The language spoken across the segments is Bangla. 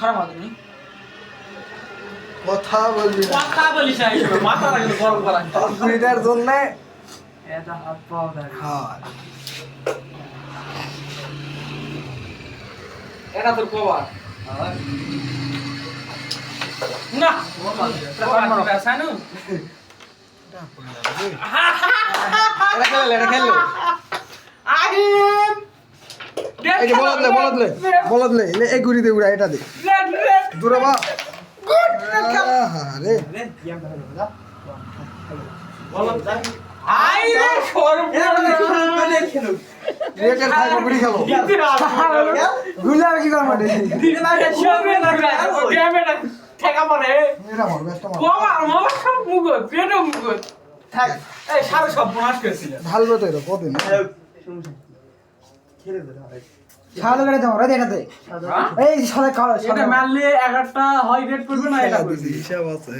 খারাপ নি কথা বলবি কথা বলিস মাথা রাখলে গরম করা এটার জন্য এটা হাত পাও হ্যাঁ এটা তোর কবার না। বলদলে বলদলে বলদলে এই গুড়ি দে উড়া এটা দে। দূরে বা আরে খেলো গুলা কি কর মাঠে ঠেকা মার কমার মামা সব মুগত পেটও মুগত থাক। এই সারা সব প্রনাশ করেছিল। ঢালবে তো এটা কদিন? ছালো করে দাও রে এটাতে এই সাদা কালো এটা মারলে এগারোটা হয় রেট করবে না এটা হিসাব আছে।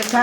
এলা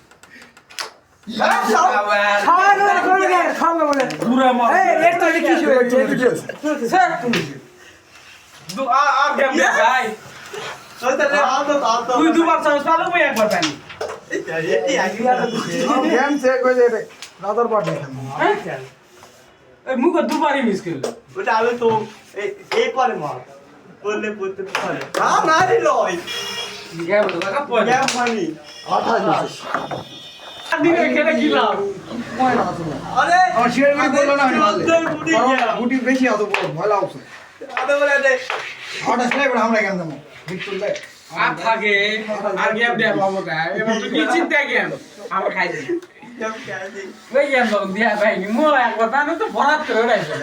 তুই দুবার চান্স পালো একবার পাইনি গেম সে কইলে রে রাদার পাটে মুখ দুবারই মিস করল ওটা আমি তো এই পারে মার বললে বলতে পারে না না রে লয় গেম তো কাকা পড়ে গেম ফানি 28 আমরা খাই ওই গেম তো দিয়া ভাই মো একবার পানো তো ভরাত করে রাখছে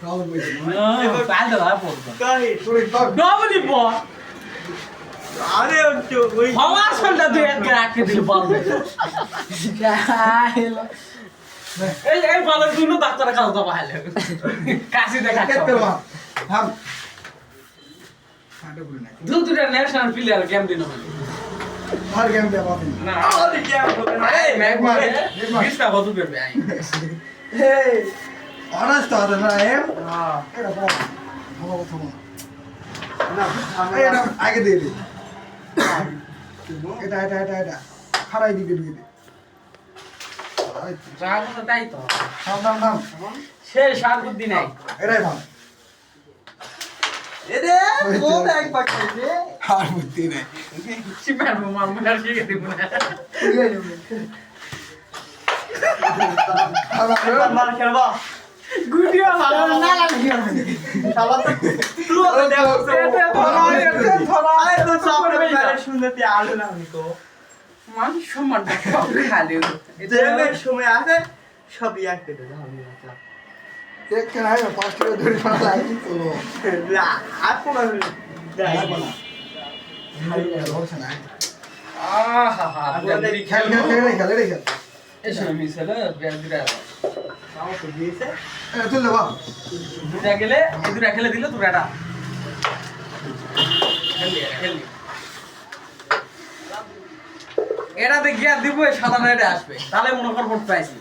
কালো বইছে না পাল দাও পড়তো। কাহি তোরে তো ডবলি বল। আরে ওই হওয়া সন্ধ্যা দুই এক রাখতে দিল পারবে এই এই বলের দুনো ডাক্তার কাজ তো ভালো কাশি দেখা দুটা ন্যাশনাল প্লেয়ার গেম দিন আর গেম দেব না। আরে বলে না। এই ম্যাক মারে বিশটা কত করবে আই এই অনার্স তো না এম? এটা বল। ভালো কথা বল। আগে দিয়ে দে এটা এটা এটা এটা খারাই দিকে ঢুকে দে যা কথা তাই তো। থাম থাম থাম সে সার বুদ্ধি নাই। এটাই থাম এরে ও ব্যাগ পাঠাইছে আর বুদ্ধি নেই। সিপার মার মুনার শিখে দিব না। মার খেলবা। গুডিও ভালো। না শালা তো তুই তো দেখো আরে তো সব শুনতে আলো না আমি তো মান সম্মানটা সব খালি জেমের সময় আছে সবই এক কেটে দাও আমি আচ্ছা। আয় পাঁচ টাকা ধরে ফেলা লাগি তো আর কোনো লাগবে না। না খেল। খেল খেল রে খেল রে খেল এসে মিশালে বেরদিরা তাও তো দিয়েছে এ, তুই দেবা দুটা গেলে এই দুটা খেলে দিলে তোর এটা খেললি খেললি এটা দেখিয়া দিব সাদা এটা আসবে। তাহলে মনে কর ভোট পাইছি।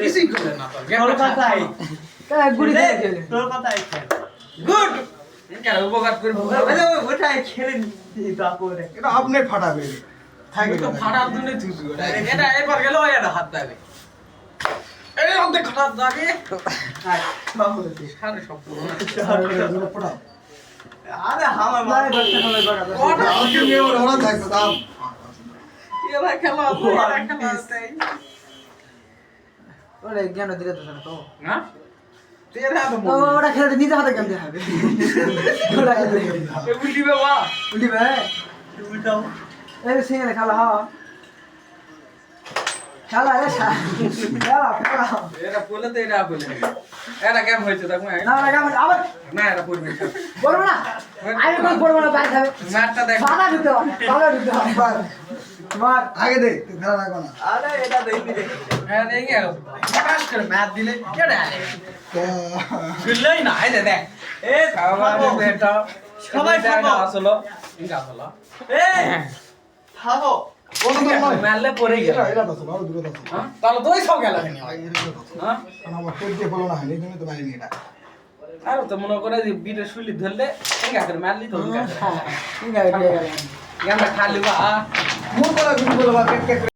কিছুই করলে না গুড়ি! উপকার এটা আপনি ফাটাবে থাকে তো ফাটার জন্য এটা এবার গেল এটা হাত পাবে এই অর্ধেক খাটার দাগে। সব আরে আমার মার ওটা আজকে নিয়ে ওরা ওরা থাকতো দাও। এরা খেলা এরা খেলা আছে। ওরে জ্ঞান দিলে তো তো। না? ওরা খেলে নিজে হাতে কেমন হবে ওরা খেলে। উল্টি বাবা। উল্টি ভাই উল্টাও এই সিঙ্গেল খেলা হ্যাঁ খেলা এ খেলা খেলা। এটা বলে তো এটা বলে। এটা কেমন হয়েছে দেখো না না আবার? না এটা পড়বে বলব না? আমি কোন বলব না বাইরে যাবে ম্যাটটা দেখো। বাধা ঢুকতে হবে বাধা ঢুকতে হবে। মার আগে দেখ তুই খেলা রাখো আরে এটা দেখবি দেখি হ্যাঁ দেখি গেল কাজ করে ম্যাট দিলে। কেডা শুনলেই না এই যে এ খাবার এটা। সবাই থামো। আসলো। ইনকা আসলো। এ থামো মারলে পড়ে গেল। এটা এটা তো আরও দূরে আছে? তাহলে তুই সব গেল। হ্যাঁ? আমার টেপ দিয়ে বলো না হয়নি তুমি তো মারিনি এটা। আর তো মনে করে যে বিটে শুলি ধরলে ঠিক মারলি তো ঠিক আছে গেমটা খালি বা। মুখ বলা গুলি বলো বা কেক কেক